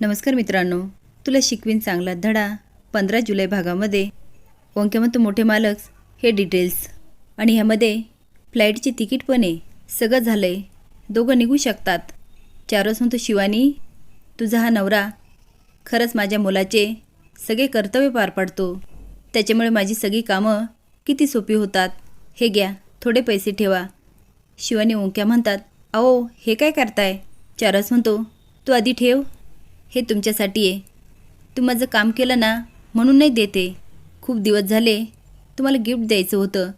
नमस्कार मित्रांनो तुला शिकवीन चांगला धडा पंधरा जुलै भागामध्ये. ओंक्यामंत मोठे मालक हे डिटेल्स. आणि ह्यामध्ये फ्लाईटची तिकीट पण आहे. सगळं झालं आहे दोघं निघू शकतात. चारच म्हणतो शिवानी तुझा हा नवरा. खरंच माझ्या मुलाचे सगळे कर्तव्य पार पाडतो. त्याच्यामुळे माझी सगळी कामं किती सोपी होतात हे घ्या. थोडे पैसे ठेवा. शिवानी ओंक्या म्हणतात अहो हे काय करताय? चारस म्हणतो तू आधी ठेव. हे तुमच्यासाठी आहे. तू माझं काम केलं ना म्हणून नाही देते. खूप दिवस झाले तुम्हाला गिफ्ट द्यायचं होतं.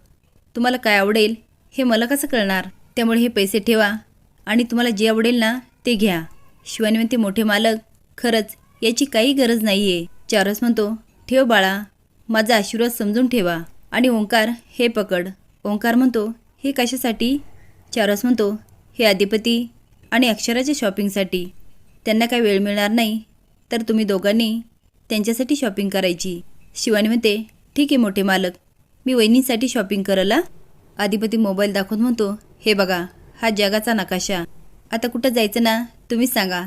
तुम्हाला काय आवडेल हे मला कसं कळणार? त्यामुळे हे पैसे ठेवा. आणि तुम्हाला जे आवडेल ना ते घ्या. शिवानी ते मोठे मालक खरंच याची काही गरज नाही आहे चारस म्हणतो ठेव बाळा माझा आशीर्वाद समजून ठेवा. आणि ओंकार हे पकड. ओंकार म्हणतो हे कशासाठी? चारस म्हणतो हे अधिपती आणि अक्षराच्या शॉपिंगसाठी त्यांना काही वेळ मिळणार नाही. तर तुम्ही दोघांनी त्यांच्यासाठी शॉपिंग करायची. शिवानी म्हणते ठीक आहे मोठे मालक. मी वहिनीसाठी शॉपिंग करायला अधिपती मोबाईल दाखवत म्हणतो हे बघा हा जगाचा नकाशा. आता कुठं जायचं ना तुम्हीच सांगा.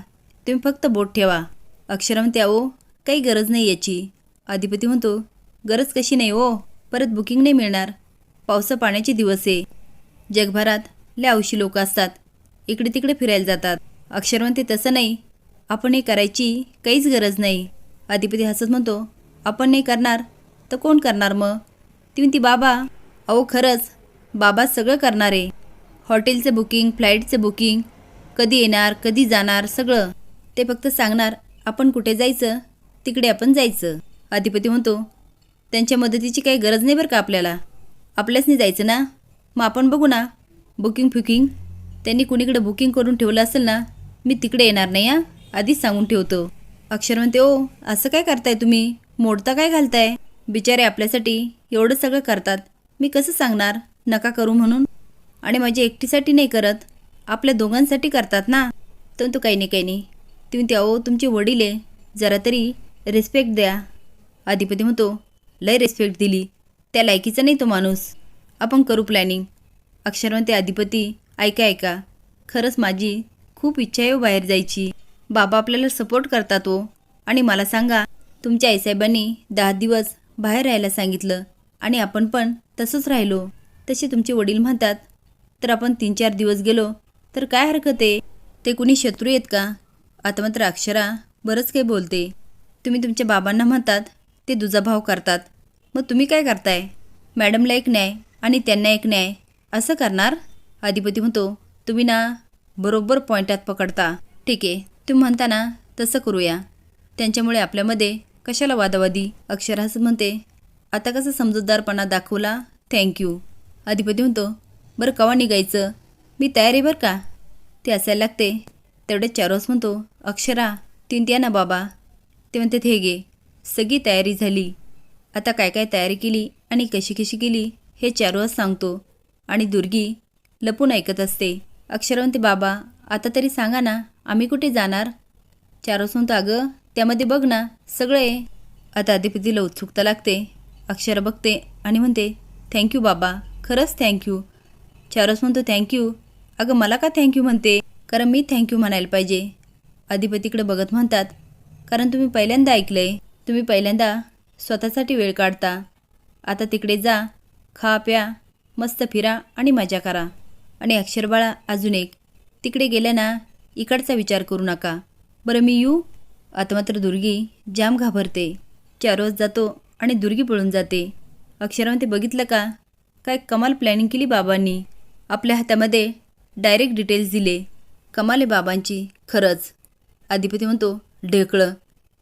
तुम्ही फक्त बोट ठेवा. अक्षरा म्हणते अहो काही गरज नाही याची. अधिपती म्हणतो गरज कशी नाही हो? परत बुकिंग नाही मिळणार. पावसा पाण्याचे दिवस आहे. जगभरात लय अवशी लोक असतात. इकडे तिकडे फिरायला जातात. अक्षर म्हणते तसं नाही. आपण हे करायची काहीच गरज नाही. अधिपती हसत म्हणतो आपण नाही करणार? तर कोण करणार मग? ती म्हणती बाबा अहो खरंच बाबा सगळं करणार. आहे हॉटेलचं बुकिंग फ्लाईटचं बुकिंग कधी येणार कधी जाणार सगळं. ते फक्त सांगणार आपण कुठे जायचं? तिकडे आपण जायचं. अधिपती म्हणतो त्यांच्या मदतीची काही गरज नाही बरं का आपल्याला? आपल्याच नाही जायचं ना? मग आपण बघू ना. बुकिंग फुकिंग त्यांनी कुणीकडे बुकिंग करून ठेवलं असेल ना मी तिकडे येणार नाही हा? आधीच सांगून ठेवतो. अक्षर म्हणते ओ असं काय करताय तुम्ही? मोडता काय घालताय? बिचारे आपल्यासाठी एवढं सगळं करतात. मी कसं सांगणार? नका करू म्हणून. आणि माझ्या एकटीसाठी नाही करत. आपल्या दोघांसाठी करतात ना? तर तो काही नाही काही नाही. तुम्ही त्या ओ तुमचे वडील आहे. जरा तरी रिस्पेक्ट द्या. अधिपती म्हणतो लय रिस्पेक्ट दिली. त्या लायकीचा नाही तो माणूस. आपण करू प्लॅनिंग अक्षरवंते अधिपती ऐका ऐका. खरंच माझी खूप इच्छा आहे हो बाहेर जायची. बाबा आपल्याला सपोर्ट करतात हो. आणि मला सांगा तुमच्या आईसाहेबांनी दहा दिवस बाहेर राहायला सांगितलं आणि आपण पण तसंच राहिलो. तसे तुमचे वडील म्हणतात तर आपण तीन चार दिवस गेलो तर काय हरकत आहे? ते कुणी शत्रू आहेत का? आता मात्र अक्षरा बरंच काही बोलते. तुम्ही तुमच्या बाबांना म्हणतात ते दुजाभाव करतात. मग तुम्ही काय करताय? मॅडमला एक न्याय आणि त्यांना एक न्याय. असं करणार? अधिपती म्हणतो तुम्ही ना बरोबर पॉईंटात पकडता. ठीक आहे तुम्ही म्हणता ना तसं करूया. त्यांच्यामुळे आपल्यामध्ये कशाला वादावादी? अक्षरास म्हणते आता कसं समजूतदारपणा दाखवला? थँक्यू अधिपती म्हणतो बरं कवा निघायचं? मी तयारी बरं का? ते असायला लागते. तेवढे चारोस म्हणतो अक्षरा तीन द्या ना बाबा. ते म्हणते हे घे सगळी तयारी झाली. आता काय काय तयारी केली आणि कशी कशी केली हे चारोस सांगतो. आणि दुर्गी लपून ऐकत असते. अक्षरवंती बाबा आता तरी सांगा ना आम्ही कुठे जाणार? चारोस अगं त्यामध्ये बघ ना सगळं. आहे आता अधिपतीला उत्सुकता लागते. अक्षर बघते आणि म्हणते थँक्यू बाबा खरंच थँक्यू चारोस म्हणतो थँक्यू अगं मला का थँक्यू म्हणते? कारण मी थँक्यू म्हणायला पाहिजे. अधिपतीकडे बघत म्हणतात कारण तुम्ही पहिल्यांदा ऐकलं आहे तुम्ही पहिल्यांदा स्वतःसाठी वेळ काढता. आता तिकडे जा खा प्या मस्त फिरा आणि मजा करा. आणि अक्षरबाळा अजून एक. तिकडे गेल्या ना इकडचा विचार करू नका. बरं मी येऊ? आता मात्र दुर्गी जाम घाबरते. चार रोज जातो आणि दुर्गी पळून जाते. अक्षरामध्ये बघितलं का? काय कमाल प्लॅनिंग केली बाबांनी. आपल्या हातामध्ये डायरेक्ट डिटेल्स दिले. कमाल आहे बाबांची खरंच. अधिपती म्हणतो ढेकळं.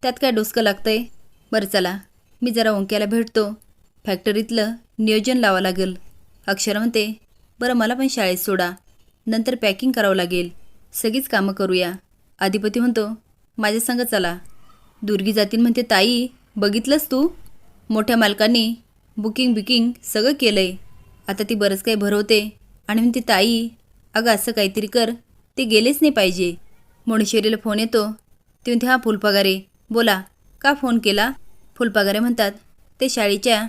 त्यात काय डोसकं लागतंय? बरं चला मी जरा ओंक्याला भेटतो. फॅक्टरीतलं नियोजन लावा लागेल. अक्षरा म्हणते बरं मला पण शाळेत सोडा. नंतर पॅकिंग करावं लागेल. सगळीच कामं करूया. अधिपती म्हणतो माझ्या संग चला. दुर्गी जातील म्हणते ताई बघितलंस तू? मोठ्या मालकांनी बुकिंग बिकिंग सगळं केलं आहे आता ती बरंच काही भरवते. आणि म्हणते ताई अगं असं काहीतरी कर. ते गेलेच नाही पाहिजे. मोणेश्वरीला फोन येतो. ते म्हणते हां फुलपगारे. बोला. का फोन केला? फुलपगारे म्हणतात ते शाळेच्या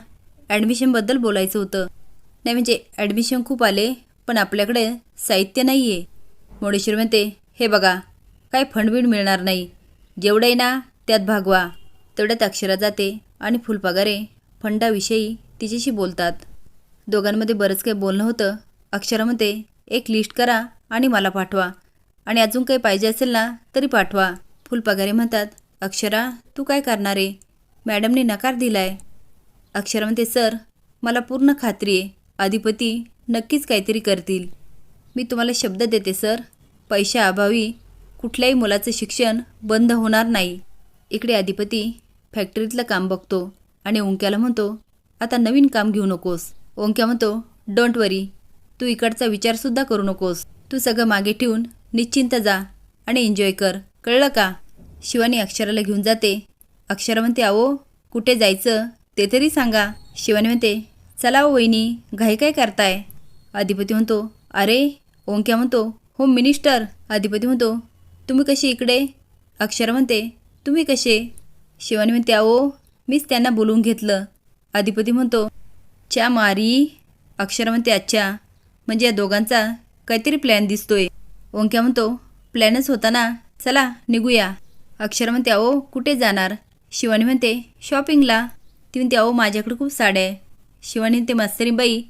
ॲडमिशनबद्दल बोलायचं होतं. नाही म्हणजे ॲडमिशन खूप आले पण आपल्याकडे साहित्य नाही आहे मोडेश्वर म्हणते हे बघा काय फंडबिड मिळणार नाही. जेवढं आहे ना त्यात भागवा. तेवढ्यात अक्षरा जाते आणि फुलपागारे फंडाविषयी तिच्याशी बोलतात. दोघांमध्ये बरंच काही बोलणं होतं. अक्षरा म्हणते एक लिस्ट करा आणि मला पाठवा. आणि अजून काही पाहिजे असेल ना तरी पाठवा. फुलपगारे म्हणतात अक्षरा तू काय करणार आहे? मॅडमने नकार दिलाय. अक्षरा म्हणते सर मला पूर्ण खात्री आहे. अधिपती नक्कीच काहीतरी करतील. मी तुम्हाला शब्द देते सर. पैशाअभावी कुठल्याही मुलाचं शिक्षण बंद होणार नाही. इकडे अधिपती फॅक्टरीतलं काम बघतो आणि ओंक्याला म्हणतो आता नवीन काम घेऊ नकोस. ओंक्या म्हणतो डोंट वरी तू इकडचा विचारसुद्धा करू नकोस. तू सगळं मागे ठेवून निश्चिंत जा आणि एन्जॉय कर. कळलं का? शिवानी अक्षराला घेऊन जाते. अक्षरा म्हणते अहो कुठे जायचं? ते तरी सांगा. शिवानी म्हणते चला हो वहिनी घाई काय करताय? अधिपती म्हणतो अरे ओंक्या म्हणतो होम मिनिस्टर अधिपती म्हणतो तुम्ही कसे इकडे? अक्षर म्हणते तुम्ही कसे? शिवानी म्हणते अहो मीच त्यांना बोलवून घेतलं. अधिपती म्हणतो च्या मारी. अक्षर म्हणते अच्छा. म्हणजे या दोघांचा काहीतरी प्लॅन दिसतोय. ओंक्या म्हणतो प्लॅनच होता ना चला निघूया. अक्षर म्हणते अहो कुठे जाणार? शिवानी म्हणते शॉपिंगला ती म्हणते अहो माझ्याकडे खूप साड्या आहे. शिवानी ते मास्तरी बाई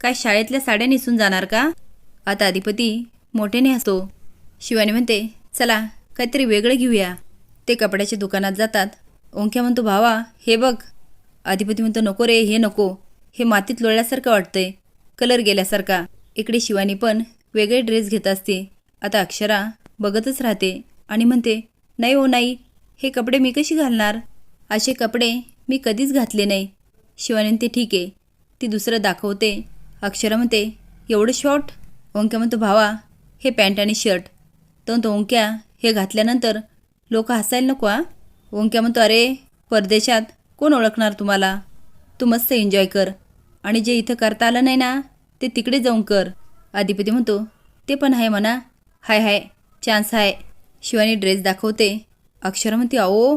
काय शाळेतल्या साड्या नेसून जाणार का? आता अधिपती मोठेने हसतो. शिवानी म्हणते चला काहीतरी वेगळं घेऊया. ते कपड्याच्या दुकानात जातात. ओंक्या म्हणतो भावा हे बघ. अधिपती म्हणतो नको रे हे नको. हे मातीत लोळल्यासारखं वाटतंय. कलर गेल्यासारखा. इकडे शिवानी पण वेगळे ड्रेस घेत असते. आता अक्षरा बघतच राहते आणि म्हणते नाही ओ नाही. हे कपडे मी कशी घालणार? असे कपडे मी कधीच घातले नाही शिवानी ते ठीक आहे. ती दुसरं दाखवते. अक्षरा म्हणते एवढं शॉर्ट ओंक्या म्हणतो भावा हे पॅन्ट आणि शर्ट तो म्हणतो ओंक्या हे घातल्यानंतर लोक हसायला नको हा. ओंक्या म्हणतो अरे परदेशात कोण ओळखणार तुम्हाला? तू मस्त एन्जॉय कर. आणि जे इथं करता आलं नाही ना ते तिकडे जाऊन कर. अधिपती म्हणतो ते पण आहे म्हणा. हाय हाय चान्स आहे. शिवानी ड्रेस दाखवते. अक्षर म्हणते अहो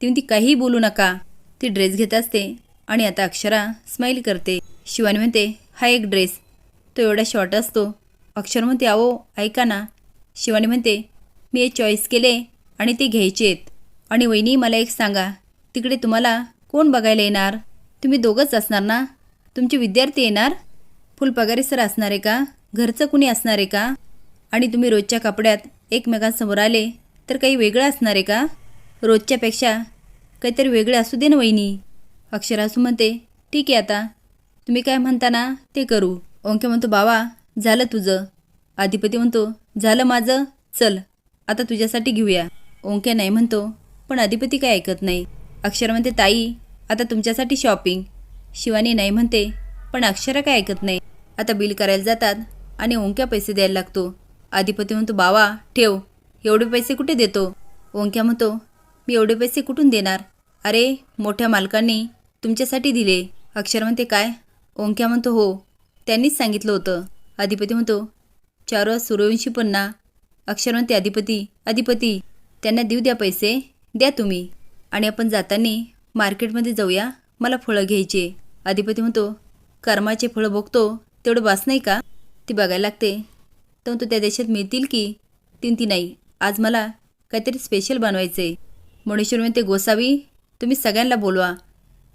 ती म्हणती काहीही बोलू नका. ती ड्रेस घेत असते. आणि आता अक्षरा स्माईल करते. शिवानी म्हणते हा एक ड्रेस तो एवढा शॉर्ट असतो. अक्षर म्हणते अहो ऐका ना. शिवानी म्हणते मी हे चॉईस केले आणि ते घ्यायचे आहेत. आणि वहिनी मला एक सांगा तिकडे तुम्हाला कोण बघायला येणार? तुम्ही दोघंच असणार ना? तुमचे विद्यार्थी येणार? फुलपगारी सर असणार आहे का? घरचं कुणी असणार आहे का? आणि तुम्ही रोजच्या कपड्यात एकमेकांसमोर आले तर काही वेगळं असणार आहे का? रोजच्यापेक्षा काहीतरी वेगळे असू दे ना वहिनी. अक्षरा असू म्हणते ठीक आहे आता. तुम्ही काय म्हणता ना ते करू. ओंके म्हणतो बाबा झालं तुझं. अधिपती म्हणतो झालं माझं. चल आता तुझ्यासाठी घेऊया. ओंक्या नाही म्हणतो पण अधिपती काय ऐकत नाही. अक्षर म्हणते ताई आता तुमच्यासाठी शॉपिंग शिवानी नाही म्हणते पण अक्षरा काय ऐकत नाही. आता बिल करायला जातात आणि ओंक्या पैसे द्यायला लागतो. अधिपती म्हणतो बावा ठेव. एवढे पैसे कुठे देतो? ओंक्या म्हणतो मी एवढे पैसे कुठून देणार? अरे मोठ्या मालकांनी तुमच्यासाठी दिले. अक्षर म्हणते काय? ओंक्या म्हणतो हो. त्यांनीच सांगितलं होतं. अधिपती म्हणतो चारो वाज सूर्यवंशी अक्षर म्हणते अधिपती अधिपती त्यांना देऊ द्या पैसे. द्या तुम्ही. आणि आपण जाताना मार्केटमध्ये जाऊया. मला फळं घ्यायचे. अधिपती म्हणतो कर्माचे फळं बघतो तेवढं बास नाही का? ती बघायला लागते. तर तो त्या देशात मिळतील की? तीन ती नाही. आज मला काहीतरी स्पेशल बनवायचे मुणेश्वर म्हणते गोसावी तुम्ही सगळ्यांना बोलवा.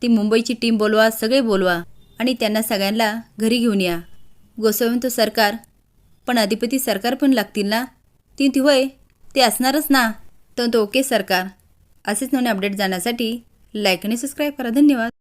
ती मुंबईची टीम बोलवा सगळे बोलवा आणि त्यांना सगळ्यांना घरी घेऊन या. गोसावी तो सरकार पण अधिपती सरकार पण लागतील ना? ती ती होय ते असणारच ना. तर तो ओके सरकार. असेच नवीन अपडेट जाण्यासाठी लाईक आणि सबस्क्राईब करा. धन्यवाद.